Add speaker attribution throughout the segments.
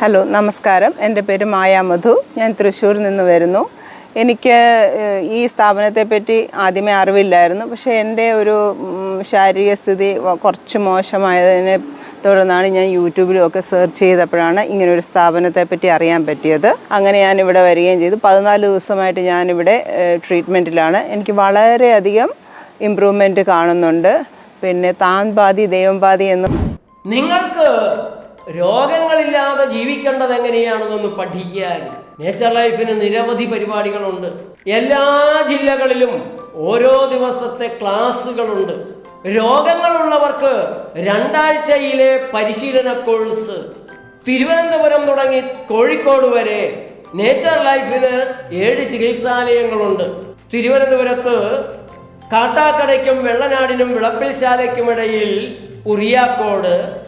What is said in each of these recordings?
Speaker 1: Hello നമസ്കാരം. എന്റെ പേര് മായ മധു. ഞാൻ തൃശ്ശൂരിൽ നിന്ന് വരുന്നു. എനിക്ക് ഈ സ്ഥാപനത്തെപ്പറ്റി ആദ്യമേ അറിവില്ലായിരുന്നു. പക്ഷേ എന്റെ ഒരു ശാരീരിക സ്ഥിതി കുറച്ച് മോശമായതിനെ തുടർന്നാണ് ഞാൻ യൂട്യൂബിലും ഒക്കെ സെർച്ച് ചെയ്തപ്പോഴാണ് ഇങ്ങനെ ഒരു സ്ഥാപനത്തെപ്പറ്റി അറിയാൻ പറ്റിയത്. അങ്ങനെ ഞാൻ ഇവിടെ വരികയും ചെയ്തു. പതിനാല് ദിവസമായിട്ട് ഞാനിവിടെ ട്രീറ്റ്മെന്റിലാണ്. എനിക്ക് വളരെയധികം ഇമ്പ്രൂവ്മെന്റ് കാണുന്നുണ്ട്. പിന്നെ താൻ പാതി ദൈവം പാതി എന്നും
Speaker 2: നിങ്ങൾക്ക് രോഗങ്ങളില്ലാതെ ജീവിക്കേണ്ടത് എങ്ങനെയാണെന്നൊന്ന് പഠിക്കാൻ. നേച്ചർ ലൈഫിന് നിരവധി പരിപാടികളുണ്ട്. എല്ലാ ജില്ലകളിലും ഓരോ ദിവസത്തെ ക്ലാസ്സുകളുണ്ട്. രോഗങ്ങളുള്ളവർക്ക് രണ്ടാഴ്ചയിലെ പരിശീലന കോഴ്സ്. തിരുവനന്തപുരം തുടങ്ങി കോഴിക്കോട് വരെ നേച്ചർ ലൈഫിന് ഏഴ് ചികിത്സാലയങ്ങളുണ്ട്. തിരുവനന്തപുരത്ത് കാട്ടാക്കടയ്ക്കും വെള്ളനാടിനും വിളപ്പിൽശാലയ്ക്കുമിടയിൽ ഉറിയാക്കോട്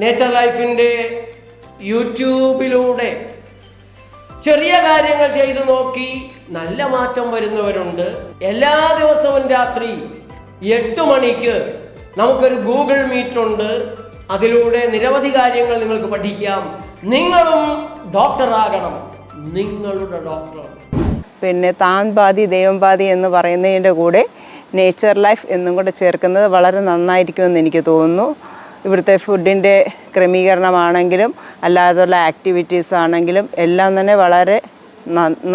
Speaker 2: നേച്ചർ ലൈഫിന്റെ യൂട്യൂബിലൂടെ ചെറിയ കാര്യങ്ങൾ ചെയ്തു നോക്കി നല്ല മാറ്റം വരുന്നവരുണ്ട്. എല്ലാ ദിവസവും രാത്രി എട്ട് മണിക്ക് നമുക്കൊരു ഗൂഗിൾ മീറ്റ് ഉണ്ട്. അതിലൂടെ നിരവധി കാര്യങ്ങൾ നിങ്ങൾക്ക് പഠിക്കാം. നിങ്ങളും ഡോക്ടറാകണം നിങ്ങളുടെ ഡോക്ടർ
Speaker 1: പിന്നെ താൻ പാതി ദൈവം പാതി എന്ന് പറയുന്നതിന്റെ കൂടെ നേച്ചർ ലൈഫ് എന്നും കൂടെ ചേർക്കുന്നത് വളരെ നന്നായിരിക്കുമെന്ന് എനിക്ക് തോന്നുന്നു. ഇവിടുത്തെ ഫുഡിന്റെ ക്രമീകരണമാണെങ്കിലും അല്ലാതുള്ള ആക്ടിവിറ്റീസ് ആണെങ്കിലും എല്ലാം തന്നെ വളരെ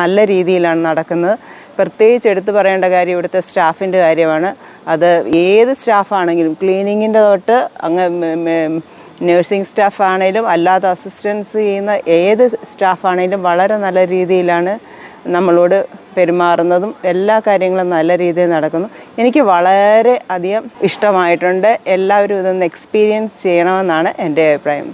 Speaker 1: നല്ല രീതിയിലാണ് നടക്കുന്നത്. പ്രത്യേകിച്ച് എടുത്തു പറയേണ്ട കാര്യം ഇവിടുത്തെ സ്റ്റാഫിന്റെ കാര്യമാണ്. അത് ഏത് സ്റ്റാഫാണെങ്കിലും ക്ലീനിങ്ങിന്റെ തൊട്ട് അങ്ങ് നഴ്സിംഗ് സ്റ്റാഫ് ആണെങ്കിലും അല്ലാതെ അസിസ്റ്റൻസ് ചെയ്യുന്ന ഏത് സ്റ്റാഫാണേലും വളരെ നല്ല രീതിയിലാണ് നമ്മളോട് പെരുമാറുന്നതും എല്ലാ കാര്യങ്ങളും നല്ല രീതിയിൽ നടക്കുന്നു. എനിക്ക് വളരെ അധികം ഇഷ്ടമായിട്ടുണ്ട്. എല്ലാവരും ഇതൊന്ന് എക്സ്പീരിയൻസ് ചെയ്യണമെന്നാണ് എന്റെ അഭിപ്രായം.